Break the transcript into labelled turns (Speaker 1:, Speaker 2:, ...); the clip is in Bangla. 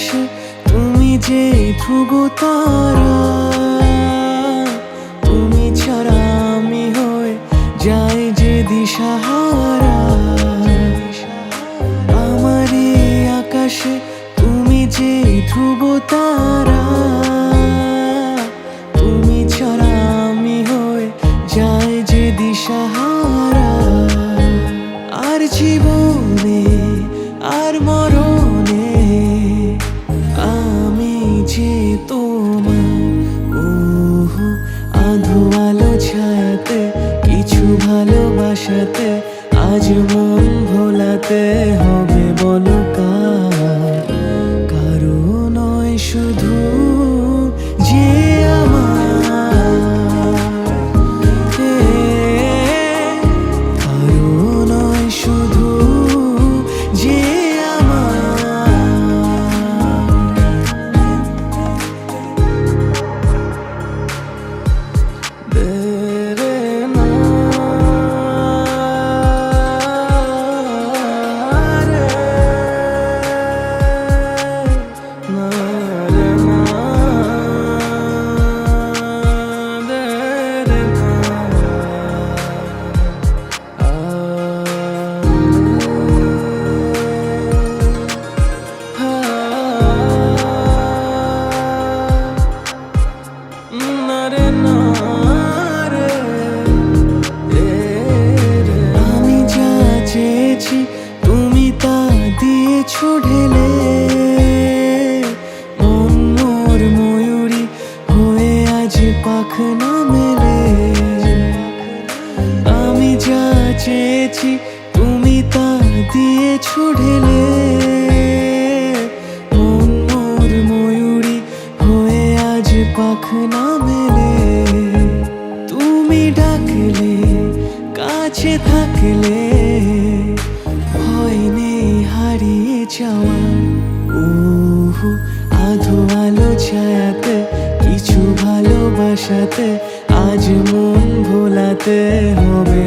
Speaker 1: আকাশে, তুমি যে ধ্রুব তারা, তুমি ছাড়া আমি হয়ে যাই যে দিশাহারা। আমার আকাশে, তুমি যে ধ্রুব তারা কিছু ভালোবাসাতে আজ মন ভোলাতে হবে। দিয়েছ ঢেলে মন মোর ময়ূরী হয়ে আজ পাখনা মেলে। আমি যা চেয়েছি তুমি তা দিয়েছ ঢেলে। মন মোর ময়ূরী হয়ে আজ পাখনা মেলে। তুমি ডাকলে, কাছে থাকলে হারিয়ে যাওয়া ওহ আধো আলো ছায়াতে কিছু ভালোবাসাতে আজ মন ভোলাতে হবে